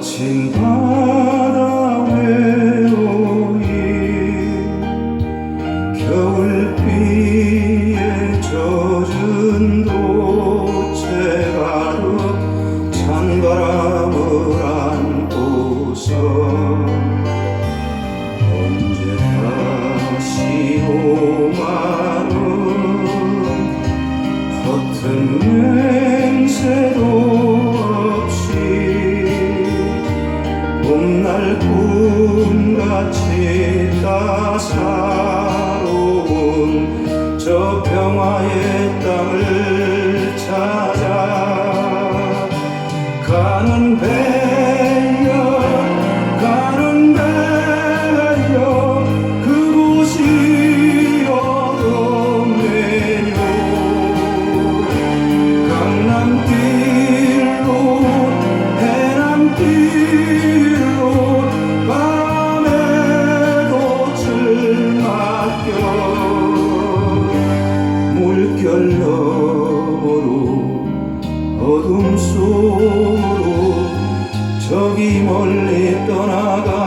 거친 바다 비에 젖은 도체 가득 찬바람을 안고서 언제 다시 오마는 겉은 냄새도 없이 봄날 꿈같이 저 평화의 멀리 떠나가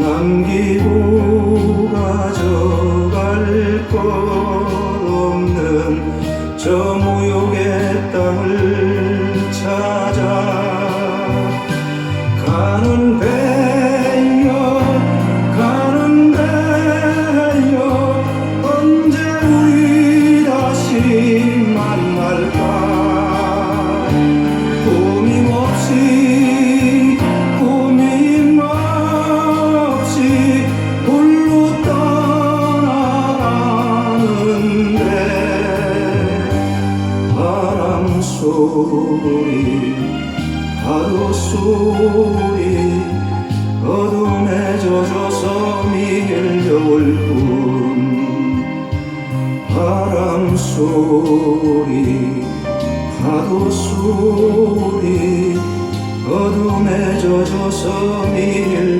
남기고 가져갈 것 없는 저 무욕의 땅을 소리 파도 소리 어둠에 젖어서 밀려올 뿐. 바람 소리 파도 소리 어둠에 젖어서 밀려올 뿐